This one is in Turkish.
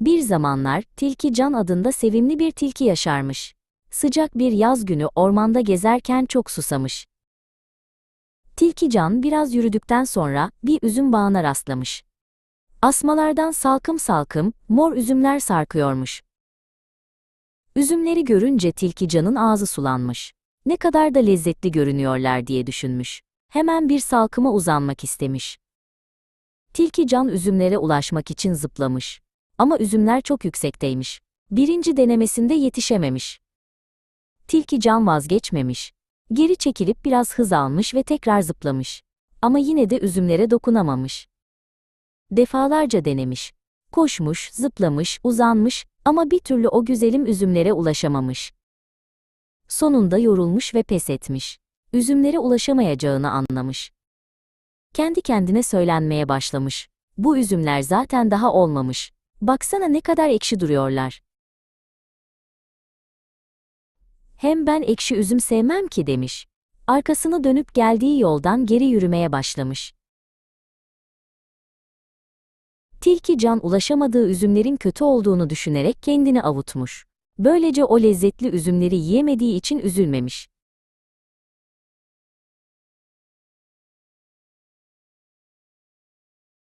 Bir zamanlar Tilki Can adında sevimli bir tilki yaşarmış. Sıcak bir yaz günü ormanda gezerken çok susamış. Tilki Can biraz yürüdükten sonra bir üzüm bağına rastlamış. Asmalardan salkım salkım mor üzümler sarkıyormuş. Üzümleri görünce Tilki Can'ın ağzı sulanmış. Ne kadar da lezzetli görünüyorlar diye düşünmüş. Hemen bir salkıma uzanmak istemiş. Tilki Can üzümlere ulaşmak için zıplamış. Ama üzümler çok yüksekteymiş. Birinci denemesinde yetişememiş. Tilki Can vazgeçmemiş. Geri çekilip biraz hız almış ve tekrar zıplamış. Ama yine de üzümlere dokunamamış. Defalarca denemiş. Koşmuş, zıplamış, uzanmış ama bir türlü o güzelim üzümlere ulaşamamış. Sonunda yorulmuş ve pes etmiş. Üzümlere ulaşamayacağını anlamış. Kendi kendine söylenmeye başlamış. Bu üzümler zaten daha olmamış. Baksana ne kadar ekşi duruyorlar. Hem ben ekşi üzüm sevmem ki demiş. Arkasını dönüp geldiği yoldan geri yürümeye başlamış. Tilki Can ulaşamadığı üzümlerin kötü olduğunu düşünerek kendini avutmuş. Böylece o lezzetli üzümleri yiyemediği için üzülmemiş.